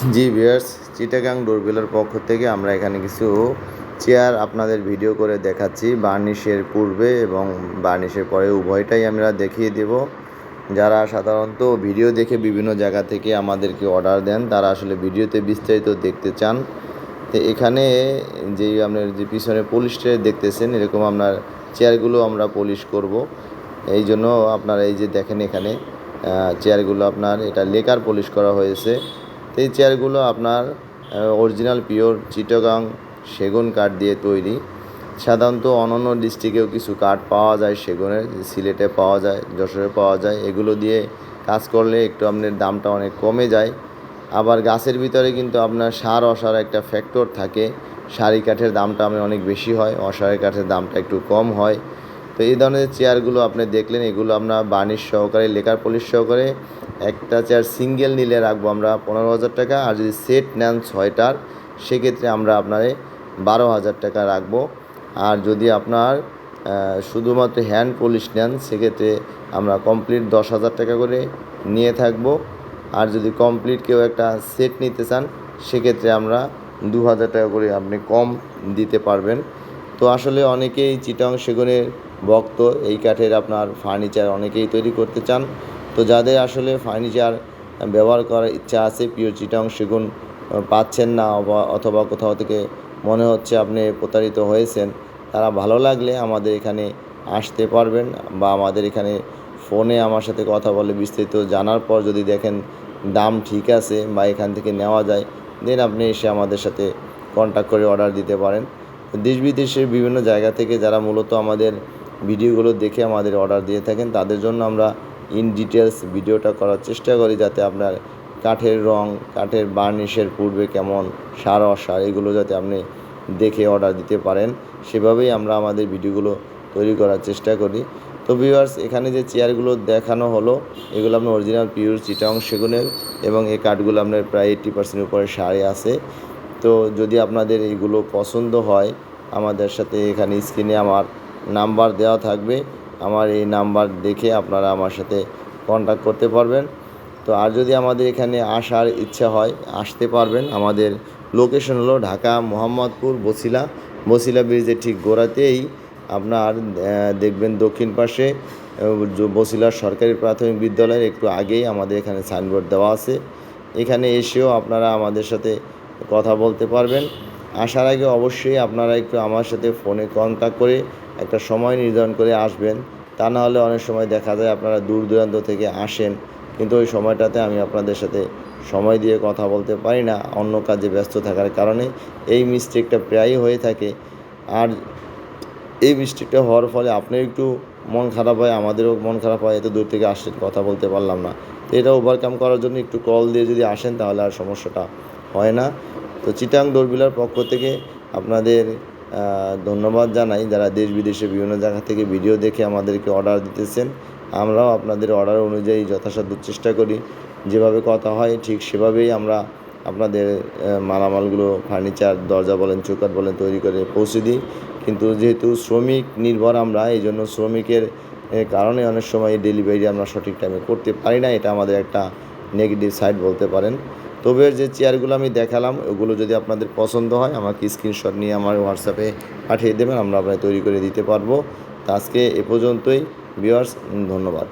জি viewers, Chittagong ডোরবেলের পক্ষ থেকে আমরা এখানে কিছু চেয়ার আপনাদের ভিডিও করে দেখাচ্ছি বার্নিশের পূর্বে এবং বার্নিশের পরে উভয়টাই আমরা দেখিয়ে দেব। যারা সাধারণত ভিডিও দেখে বিভিন্ন জায়গা থেকে আমাদেরকে অর্ডার দেন, তারা আসলে ভিডিওতে বিস্তারিত দেখতে চান। তো এখানে যেই আপনার যে পিছনে পলিশটা দেখতেছেন, এরকম আপনার চেয়ারগুলো আমরা পলিশ করব। এই জন্য আপনার এই যে দেখেন এখানে চেয়ারগুলো আপনার, এটা লেকার পলিশ করা হয়েছে। এই চেয়ারগুলো আপনার অরিজিনাল পিওর চিটাগাং সেগুন কাঠ দিয়ে তৈরি। সাধারণত অন্যান্য ডিস্ট্রিক্টেও কিছু কাঠ পাওয়া যায়, সেগুনের, সিলেটে পাওয়া যায়, যশোরে পাওয়া যায়। এগুলো দিয়ে কাজ করলে একটু আপনার দামটা অনেক কমে যায়। আবার গাছের ভিতরে কিন্তু আপনার সার অসার একটা ফ্যাক্টর থাকে। সারি কাঠের দামটা আপনার অনেক বেশি হয়, অসারি কাঠের দামটা একটু কম হয়। তো এই ধরনের চেয়ারগুলো আপনি দেখলেন, এগুলো আমরা বার্নিশ সহকারে, লেকার পলিশ সহকারে একটা চেয়ার সিঙ্গেল নিলে রাখব আমরা পনেরো হাজার টাকা, আর যদি সেট নেন ছয়টার, সেক্ষেত্রে আমরা আপনার বারো হাজার টাকা রাখব। আর যদি আপনার শুধুমাত্র হ্যান্ড পলিশ নেন, সেক্ষেত্রে আমরা কমপ্লিট দশ হাজার টাকা করে নিয়ে থাকব। আর যদি কমপ্লিট কেউ একটা সেট নিতে চান, সেক্ষেত্রে আমরা দু হাজার টাকা করে আপনি কম দিতে পারবেন। তো আসলে অনেকেই চিটং সেগুনের ভক্ত, এই কাঠের আপনার ফার্নিচার অনেকেই তৈরি করতে চান। তো যাদের আসলে ফার্নিচার ব্যবহার করার ইচ্ছা আছে পিওর চিটং সেগুন পাচ্ছেন না অথবা কোথাও থেকে মনে হচ্ছে আপনি প্রতারিত হয়েছেন, তারা ভালো লাগলে আমাদের এখানে আসতে পারবেন বা আমাদের এখানে ফোনে আমার সাথে কথা বলে বিস্তারিত জানার পর যদি দেখেন দাম ঠিক আছে বা এখান থেকে নেওয়া যায় দেন আপনি এসে আমাদের সাথে কন্ট্যাক্ট করে অর্ডার দিতে পারেন। দেশ বিদেশের বিভিন্ন জায়গা থেকে যারা মূলত আমাদের ভিডিওগুলো দেখে আমাদের অর্ডার দিয়ে থাকেন। তাদের জন্য আমরা ইন ডিটেলস ভিডিওটা করার চেষ্টা করি যাতে আপনার কাঠের রং, কাঠের বার্নিশের পূর্বে কেমন সার, অসার এগুলো যাতে আপনি দেখে অর্ডার দিতে পারেন। সেভাবেই আমরা আমাদের ভিডিওগুলো তৈরি করার চেষ্টা করি। তো ভিউয়ার্স এখানে যে চেয়ারগুলো দেখানো হলো, এগুলো আপনার অরিজিনাল পিওর চিটাং সেগুনের এবং এই কাঠগুলো আপনার প্রায় এইট্টি পার্সেন্ট উপরে সারে আছে। তো যদি আপনাদের এইগুলো পছন্দ হয়, আমাদের সাথে এখানে স্ক্রিনে আমার নাম্বার দেওয়া থাকবে। আমার এই নাম্বার দেখে আপনারা আমার সাথে কন্ট্যাক্ট করতে পারবেন। তো আর যদি আমাদের এখানে আসার ইচ্ছা হয় আসতে পারবেন। আমাদের লোকেশন হলো ঢাকা মোহাম্মদপুর বসিলা। বসিলা ব্রিজের ঠিক গোড়াতেই আপনার দেখবেন দক্ষিণ পাশে আহ, জ- বসিলা সরকারি প্রাথমিক বিদ্যালয়ের একটু আগেই আমাদের এখানে সাইনবোর্ড দেওয়া আছে। এখানে এসেও আপনারা আমাদের সাথে কথা বলতে পারবেন। আসার আগে অবশ্যই আপনারা একটু আমার সাথে ফোনে কন্ট্যাক্ট করে একটা সময় নির্ধারণ করে আসবেন। তা না হলে অনেক সময় দেখা যায় আপনারা দূর দূরান্ত থেকে আসেন। কিন্তু ওই সময়টাতে আমি আপনাদের সাথে সময় দিয়ে কথা বলতে পারি না, অন্য কাজে ব্যস্ত থাকার কারণে। এই মিস্টেকটা প্রায়ই হয়ে থাকে। আর এই মিস্টেকটা হওয়ার ফলে আপনার একটু মন খারাপ হয়, আমাদেরও মন খারাপ হয়, এত দূর থেকে আসছেন, কথা বলতে পারলাম না। তো এটা ওভারকাম করার জন্য একটু কল দিয়ে যদি আসেন তাহলে আর সমস্যাটা হয় না। তো চিটাং দৌড়বিলার পক্ষ থেকে আপনাদের ধন্যবাদ জানাই যারা দেশ বিদেশে বিভিন্ন জায়গা থেকে ভিডিও দেখে আমাদেরকে অর্ডার দিতেছেন। আমরাও আপনাদের অর্ডার অনুযায়ী যথাসাধ্য চেষ্টা করি। যেভাবে কথা হয় ঠিক সেভাবেই আমরা আপনাদের মালামালগুলো ফার্নিচার দরজা বলেন চৌকাট বলেন তৈরি করে পৌঁছে দিই। কিন্তু যেহেতু শ্রমিক নির্ভর আমরা এই জন্য শ্রমিকের কারণে অনেক সময় ডেলিভারি আমরা সঠিক টাইমে করতে পারি না। এটা আমাদের একটা নেগেটিভ সাইড বলতে পারেন। তবে যে চেয়ারগুলো আমি দেখালাম, ওগুলো যদি আপনাদের পছন্দ হয়, আমাকে স্ক্রিনশট নিয়ে আমার হোয়াটসঅ্যাপে পাঠিয়ে দেবেন, আমরা আপনার তৈরি করে দিতে পারব। তা আজকে এ পর্যন্তই। ভিউয়ার্স ধন্যবাদ।